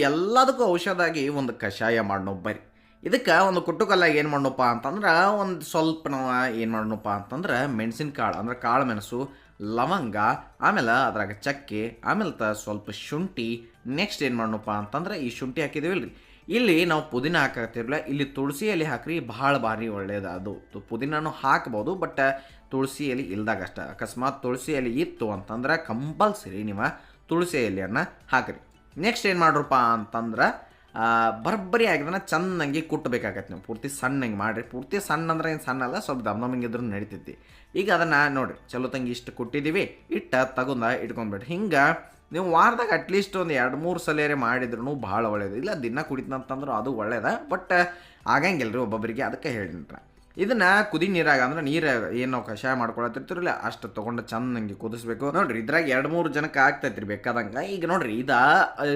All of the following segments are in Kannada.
ಎಲ್ಲದಕ್ಕೂ ಔಷಧಾಗಿ ಒಂದು ಕಷಾಯ ಮಾಡೋಣ ಬರ್ರಿ ಇದಕ್ಕೆ ಒಂದು ಕುಟ್ಟುಕಲ್ಲಾಗಿ ಏನು ಮಾಡೋಣಪ್ಪ ಅಂತಂದ್ರೆ ಒಂದು ಸ್ವಲ್ಪ ನಾವು ಏನು ಮಾಡೋಣಪ್ಪ ಅಂತಂದ್ರೆ ಮೆಣಸಿನ ಕಾಳು, ಅಂದ್ರೆ ಕಾಳು ಮೆಣಸು, ಲವಂಗ, ಆಮೇಲೆ ಅದ್ರಾಗ ಚಕ್ಕೆ, ಆಮೇಲೆ ತ ಸ್ವಲ್ಪ ಶುಂಠಿ, ನೆಕ್ಸ್ಟ್ ಏನು ಮಾಡೋಣಪ್ಪ ಅಂತಂದ್ರೆ ಈ ಶುಂಠಿ ಹಾಕಿದೀವಲ್ರಿ. ಇಲ್ಲಿ ನಾವು ಪುದೀನ ಹಾಕತ್ತಿರಲ್ಲ ಇಲ್ಲಿ ತುಳಸಿ ಎಲೆ ಹಾಕ್ರಿ ಭಾಳ ಭಾರಿ ಒಳ್ಳೆಯದು ಅದು. ಪುದೀನೂ ಹಾಕ್ಬೋದು, ಬಟ್ ತುಳಸಿ ಎಲೆ ಇಲ್ದಾಗ ಅಷ್ಟೇ ಅಕಸ್ಮಾತ್ ತುಳಸಿ ಎಲೆ ಇತ್ತು ಅಂತಂದ್ರೆ ಕಂಪಲ್ಸರಿ ನೀವು ತುಳಸಿ ಎಲೆಯನ್ನು ಹಾಕ್ರಿ. ನೆಕ್ಸ್ಟ್ ಏನು ಮಾಡ್ರಪ್ಪ ಅಂತಂದ್ರೆ ಬರ್ಬರಿ ಆಗಿದನ್ನ ಚೆನ್ನಾಗಿ ಕುಟ್ಟಬೇಕಾಗತ್ತೆ ನೀವು. ಪೂರ್ತಿ ಸಣ್ಣಗೆ ಮಾಡಿರಿ. ಪೂರ್ತಿ ಸಣ್ಣ ಅಂದ್ರೆ ಏನು ಸಣ್ಣ ಅಲ್ಲ, ಸ್ವಲ್ಪ ದಮ್ ಇದ್ರೂ ನಡೀತೈತಿ. ಈಗ ಅದನ್ನು ನೋಡಿ ಚಲೋ ತಂಗಿ ಇಷ್ಟು ಕೊಟ್ಟಿದ್ದೀವಿ ಇಟ್ಟ ತಗೊಂಡ ಇಟ್ಕೊಂಡ್ಬಿಡ್ರಿ. ಹಿಂಗೆ ನೀವು ವಾರದಾಗ ಅಟ್ಲೀಸ್ಟ್ ಒಂದು ಎರಡು ಮೂರು ಸಲೇರೆ ಮಾಡಿದ್ರು ಭಾಳ ಒಳ್ಳೇದು. ಇಲ್ಲ ದಿನ ಕುಡಿತಂತಂದ್ರೆ ಅದು ಒಳ್ಳೇದ, ಬಟ್ ಆಗಂಗಿಲ್ಲ ರೀ ಒಬ್ಬೊಬ್ಬರಿಗೆ ಅದಕ್ಕೆ ಹೇಳಿನ್ರ. ಇದನ್ನ ಕುದಿ ನೀರಾಗ ಅಂದ್ರೆ ನೀರ ಏನು ನಾವು ಕಷಾಯ ಮಾಡ್ಕೊಳತ್ತಿರ್ತಿರಲ್ಲ, ಅಷ್ಟು ತೊಗೊಂಡು ಹಂಗೆ ಕುದಿಸ್ಬೇಕು. ನೋಡ್ರಿ, ಇದ್ರಾಗ ಎರಡು ಮೂರು ಜನಕ್ಕೆ ಆಗ್ತೈತ್ರಿ ಬೇಕಾದಂಗ. ಈಗ ನೋಡ್ರಿ, ಇದ,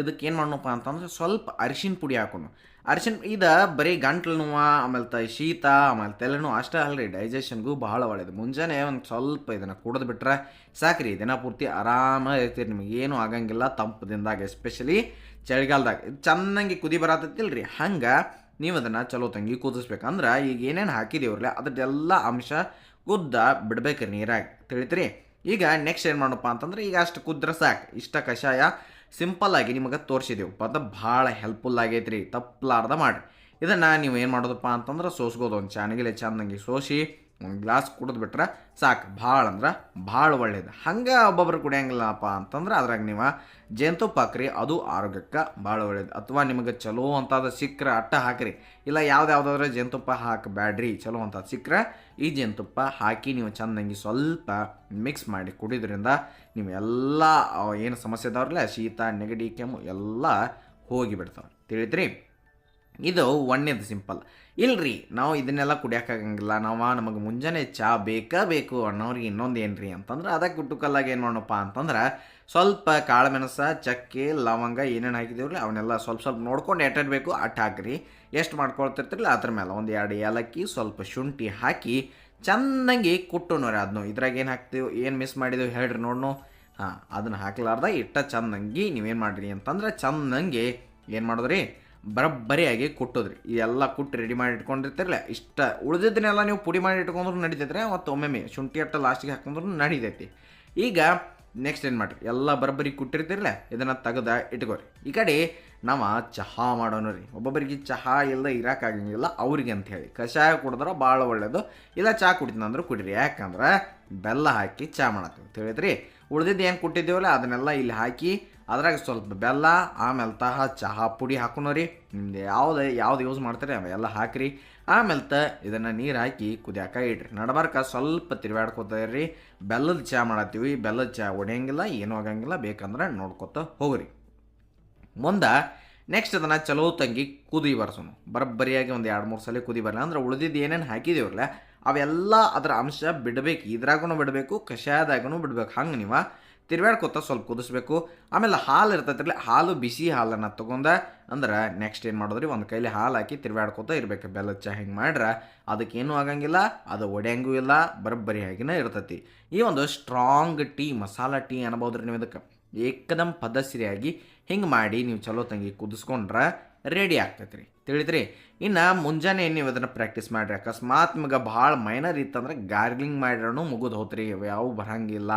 ಇದಕ್ಕೆ ಏನು ಮಾಡೋಣಪ್ಪ ಅಂತಂದ್ರೆ ಸ್ವಲ್ಪ ಅರಿಶಿನ ಪುಡಿ ಹಾಕೋಣ. ಅರಿಶಿನ, ಇದ ಬರೀ ಗಂಟ್ಲು ನೋವು, ಆಮೇಲೆ ತ ಶೀತ, ಆಮೇಲೆ ತಲೆನೋವು ಅಷ್ಟೇ ಅಲ್ರಿ ಡೈಜೆಷನ್ಗೂ ಭಾಳ ಒಳ್ಳೇದು. ಮುಂಜಾನೆ ಒಂದು ಸ್ವಲ್ಪ ಇದನ್ನು ಕುಡಿದು ಬಿಟ್ರೆ ಸಾಕ್ರಿ ದಿನ ಪೂರ್ತಿ ಆರಾಮ ಇರ್ತೀರಿ. ನಿಮಗೆ ಏನೂ ಆಗಂಗಿಲ್ಲ ತಂಪು ದಿನದಾಗ ಎಸ್ಪೆಷಲಿ ಚಳಿಗಾಲದಾಗ ಚೆನ್ನಾಗಿ ಕುದಿ ಬರತ್ತೈತಿಲ್ರಿ ಹಂಗೆ ನೀವು ಅದನ್ನು ಚಲೋ ತಂಗಿ ಕುದಿಸ್ಬೇಕಂದ್ರೆ ಈಗ ಏನೇನು ಹಾಕಿದೀವ್ರಲ್ಲ ಅದ್ರದ್ದೆಲ್ಲ ಅಂಶ ಕುದ್ದ ಬಿಡ್ಬೇಕ್ರಿ ನೀರಾಗಿ. ತಿಳಿತ್ರಿ? ಈಗ ನೆಕ್ಸ್ಟ್ ಏನು ಮಾಡಪ್ಪ ಅಂತಂದ್ರೆ ಈಗ ಅಷ್ಟು ಕುದ್ರೆ ಸಾಕು. ಇಷ್ಟ ಕಷಾಯ ಸಿಂಪಲ್ ಆಗಿ ನಿಮಗೆ ತೋರಿಸಿದೆವು. ಪದ ಭಾಳ ಹೆಲ್ಪ್ಫುಲ್ ಆಗೈತ್ರಿ. ತಪ್ಪಲಾರ್ದ ಮಾಡಿರಿ. ಇದನ್ನು ನೀವು ಏನು ಮಾಡೋದಪ್ಪ ಅಂತಂದ್ರೆ ಸೋಸ್ಬೋದು ಒಂದು ಚಾನಗಿಲೆ ಚೆಂದಂಗೆ ಸೋಸಿ ಒಂದು ಗ್ಲಾಸ್ ಕುಡಿದು ಬಿಟ್ರೆ ಸಾಕು. ಭಾಳ ಅಂದ್ರೆ ಭಾಳ ಒಳ್ಳೇದು. ಹಂಗೆ ಒಬ್ಬೊಬ್ರು ಕುಡಿಯಂಗಿಲ್ಲಪ್ಪ ಅಂತಂದ್ರೆ ಅದ್ರಾಗ ನೀವು ಜೇನುತುಪ್ಪ ಹಾಕ್ರಿ ಅದು ಆರೋಗ್ಯಕ್ಕೆ ಭಾಳ ಒಳ್ಳೇದು. ಅಥವಾ ನಿಮಗೆ ಚಲೋ ಅಂತಾದ ಸಿಕ್ಕರೆ ಅಟ್ಟ ಹಾಕ್ರಿ. ಇಲ್ಲ ಯಾವ್ದು ಯಾವುದಾದ್ರೆ ಜೇನುತುಪ್ಪ ಹಾಕಬೇಡ್ರಿ ಚಲೋ ಅಂತ ಸಿಕ್ಕರೆ ಈ ಜೇನುತುಪ್ಪ ಹಾಕಿ ನೀವು ಚೆನ್ನಾಗಿ ಸ್ವಲ್ಪ ಮಿಕ್ಸ್ ಮಾಡಿ ಕುಡಿದ್ರಿಂದ ನೀವು ಎಲ್ಲ ಏನು ಸಮಸ್ಯೆ ಇದಾವ್ರಲ್ಲ ಶೀತ, ನೆಗಡಿ, ಕೆಮ್ಮು ಎಲ್ಲ ಹೋಗಿಬಿಡ್ತಾವೆ ತಿಳಿದ್ರಿ? ಇದು ಒಂದೇದು ಸಿಂಪಲ್. ಇಲ್ರಿ, ನಾವು ಇದನ್ನೆಲ್ಲ ಕುಡಿಯಕ್ಕಾಗಂಗಿಲ್ಲ. ನಾವು ನಮಗೆ ಮುಂಜಾನೆ ಚಹಾ ಬೇಕಾ ಬೇಕು ಅಣ್ಣವ್ರಿಗೆ ಇನ್ನೊಂದು ಏನ್ರಿ ಅಂತಂದ್ರೆ ಅದಕ್ಕೆ ಕುಟ್ಟುಕಲ್ಲಾಗ ಏನು ಮಾಡೋಣಪ್ಪ ಅಂತಂದ್ರೆ, ಸ್ವಲ್ಪ ಕಾಳು ಮೆಣಸ ಚಕ್ಕೆ, ಲವಂಗ ಏನೇನು ಹಾಕಿದೇವ್ರಿ, ಅವನ್ನೆಲ್ಲ ಸ್ವಲ್ಪ ಸ್ವಲ್ಪ ನೋಡ್ಕೊಂಡು ಎಟ್ಟಿಡಬೇಕು ಅಟ್ ಹಾಕ್ರಿ. ಎಷ್ಟು ಮಾಡ್ಕೊಳ್ತಿರ್ತಿರಲ್ಲ ಅದ್ರ ಮೇಲೆ ಒಂದು ಎರಡು ಏಲಕ್ಕಿ, ಸ್ವಲ್ಪ ಶುಂಠಿ ಹಾಕಿ ಚೆನ್ನಾಗಿ ಕುಟ್ಟು ನೋಡ್ರಿ ಅದನ್ನು ಇದ್ರಾಗ ಏನು ಹಾಕ್ತೀವಿ, ಏನು ಮಿಸ್ ಮಾಡಿದೆವು ಹೇಳ್ರಿ ನೋಡ್ನು. ಹಾಂ, ಅದನ್ನು ಹಾಕ್ಲಾರ್ದ ಇಟ್ಟ ಚೆನ್ನಾಗಿ ನೀವೇನು ಮಾಡಿರಿ ಅಂತಂದ್ರೆ ಚೆನ್ನಾಗಿ ಏನು ಮಾಡಿದ್ರಿ ಬರಬ್ಬರಿಯಾಗಿ ಕೊಟ್ಟೋದ್ರಿ. ಇದೆಲ್ಲ ಕೊಟ್ಟು ರೆಡಿ ಮಾಡಿ ಇಟ್ಕೊಂಡಿರ್ತಿರಲ್ಲ, ಇಷ್ಟ ಉಳಿದಿದ್ದನ್ನೆಲ್ಲ ನೀವು ಪುಡಿ ಮಾಡಿ ಇಟ್ಕೊಂಡ್ರು ನಡೀತೈತ್ರಿ ಮತ್ತು ಒಮ್ಮೆಮ್ಮೆ ಶುಂಠಿ ಅಟ್ಟ ಲಾಸ್ಟಿಗೆ ಹಾಕೊಂಡ್ರು ನಡೀತೈತಿ. ಈಗ ನೆಕ್ಸ್ಟ್ ಏನು ಮಾಡಿರಿ, ಎಲ್ಲ ಬರಬ್ಬರಿ ಕುಟ್ಟಿರ್ತಿರಲ್ಲ, ಇದನ್ನು ತೆಗೆದ ಇಟ್ಕೋರಿ. ಈ ಕಡೆ ನಾವು ಚಹಾ ಮಾಡೋಣ ರೀ. ಒಬ್ಬೊಬ್ಬರಿಗೆ ಚಹಾ ಇಲ್ಲದೆ ಇರೋಕ್ಕಾಗಂಗಿಲ್ಲ ಅವ್ರಿಗೆ ಅಂತ ಹೇಳಿ. ಕಷಾಯ ಕುಡಿದ್ರೆ ಭಾಳ ಒಳ್ಳೇದು, ಇಲ್ಲ ಚಹಾ ಕುಡಿತೀನಂದ್ರೆ ಕುಡಿರಿ. ಯಾಕಂದ್ರೆ ಬೆಲ್ಲ ಹಾಕಿ ಚಹಾ ಮಾಡತ್ತೀವಿ. ತಿಳಿದ್ರಿ? ಉಳ್ದಿದ್ದು ಏನು ಕೊಟ್ಟಿದ್ದೇವಲ್ಲ, ಅದನ್ನೆಲ್ಲ ಇಲ್ಲಿ ಹಾಕಿ ಅದ್ರಾಗ ಸ್ವಲ್ಪ ಬೆಲ್ಲ, ಆಮೇಲೆ ತಹ ಚಹಾ ಪುಡಿ ಹಾಕೋಣ ನಿಮ್ದು ಯಾವ್ದು ಯಾವ್ದು ಯೂಸ್ ಮಾಡ್ತಾರೆ ಅವೆಲ್ಲ ಹಾಕ್ರಿ. ಆಮೇಲೆ ತ ಇದನ್ನು ನೀರು ಹಾಕಿ ಕುದಿಯಾಕ ಇಡ್ರಿ. ನಡಬಾರ್ಕ ಸ್ವಲ್ಪ ತಿರುವಾಡ್ಕೊತಾ ಇರ್ರಿ ಬೆಲ್ಲದ ಚಹಾ ಮಾಡತ್ತೀವಿ. ಬೆಲ್ಲದ ಚಹಾ ಒಡೆಯಂಗಿಲ್ಲ ಏನೂ ಆಗಂಗಿಲ್ಲ. ಬೇಕಂದ್ರೆ ನೋಡ್ಕೊತ ಹೋಗ್ರಿ. ಮುಂದೆ ನೆಕ್ಸ್ಟ್ ಅದನ್ನು ಚಲೋ ತಂಗಿ ಕುದಿ ಬರ್ಸೋಣ. ಬರಬ್ಬರಿಯಾಗಿ ಒಂದು ಎರಡು, ಮೂರು ಸಲ ಕುದಿ ಬರಲ್ಲ ಅಂದ್ರೆ ಉಳಿದಿದ್ದು ಏನೇನು ಹಾಕಿದೇವ್ರಲ್ಲ, ಅವೆಲ್ಲ ಅದರ ಅಂಶ ಬಿಡಬೇಕು. ಇದ್ರಾಗೂ ಬಿಡಬೇಕು ಕಷಾಯದಾಗೂ ಬಿಡ್ಬೇಕು. ಹಂಗೆ ನೀವು ತಿರ್ವ್ಯಾಡ್ಕೊತ ಸ್ವಲ್ಪ ಕುದಿಸ್ಬೇಕು. ಆಮೇಲೆ ಹಾಲು ಇರ್ತೈತಿರಲ್ಲ ಹಾಲು ಬಿಸಿ ಹಾಲನ್ನು ತೊಗೊಂಡ ಅಂದ್ರೆ ನೆಕ್ಸ್ಟ್ ಏನು ಮಾಡೋದ್ರಿ, ಒಂದು ಕೈಲಿ ಹಾಲು ಹಾಕಿ ತಿರ್ವ್ಯಾಡ್ಕೊತ ಇರಬೇಕು. ಬೆಲ್ಲದ ಚಹಾ ಹಿಂಗೆ ಮಾಡ್ರೆ ಅದಕ್ಕೇನೂ ಆಗಂಗಿಲ್ಲ, ಅದು ಒಡೆಯಂಗೂ ಇಲ್ಲ ಬರಬ್ಬರಿಯಾಗಿನೇ ಇರ್ತೈತಿ. ಈ ಒಂದು ಸ್ಟ್ರಾಂಗ್ ಟೀ ಮಸಾಲ ಟೀ ಅನ್ಬೋದ್ರಿ ನೀವು ಇದಕ್ಕೆ. ಏಕದಮ್ ಪದಸಿರಿಯಾಗಿ ಹಿಂಗೆ ಮಾಡಿ ನೀವು ಚಲೋ ತಂಗಿ ಕುದಿಸ್ಕೊಂಡ್ರೆ ರೆಡಿ ಆಗ್ತೈತೆ ರೀ ತಿಳಿದ್ರಿ? ಇನ್ನು ಮುಂಜಾನೆ ನೀವು ಅದನ್ನು ಪ್ರಾಕ್ಟೀಸ್ ಮಾಡಿರಿ. ಅಕಸ್ಮಾತ್ ನಿಮಗೆ ಭಾಳ ಮೈನರ್ ಇತ್ತಂದ್ರೆ ಗಾರ್ಗ್ಲಿಂಗ್ ಮಾಡಿರೋನು ಮುಗಿದು ಹೋತ್ರಿ. ಯಾವ ಬರಂಗಿಲ್ಲ.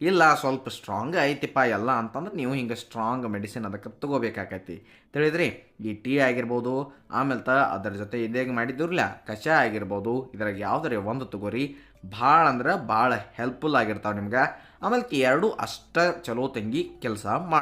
ಇಲ್ಲ, ಸ್ವಲ್ಪ ಸ್ಟ್ರಾಂಗ್ ಐತಿಪ್ಪ ಎಲ್ಲ ಅಂತಂದ್ರೆ ನೀವು ಹಿಂಗೆ ಸ್ಟ್ರಾಂಗ್ ಮೆಡಿಸಿನ್ ಅದಕ್ಕೆ ತಗೋಬೇಕಾಕೈತಿ. ತಿಳಿದ್ರಿ? ಈ ಟೀ ಆಗಿರ್ಬೋದು, ಆಮೇಲೆ ತ ಅದರ ಜೊತೆ ಇದೇಗ ಮಾಡಿದ್ರಲ್ಲ ಕಷಾಯ ಆಗಿರ್ಬೋದು, ಇದ್ರಾಗ ಯಾವ್ದಾರ ಒಂದು ತಗೋರಿ. ಭಾಳ ಅಂದ್ರೆ ಭಾಳ ಹೆಲ್ಪ್ಫುಲ್ ಆಗಿರ್ತಾವೆ ನಿಮ್ಗೆ. ಆಮೇಲೆ ಎರಡು ಅಷ್ಟ ಚಲೋ ತಂಗಿ ಕೆಲಸ ಮಾಡಿ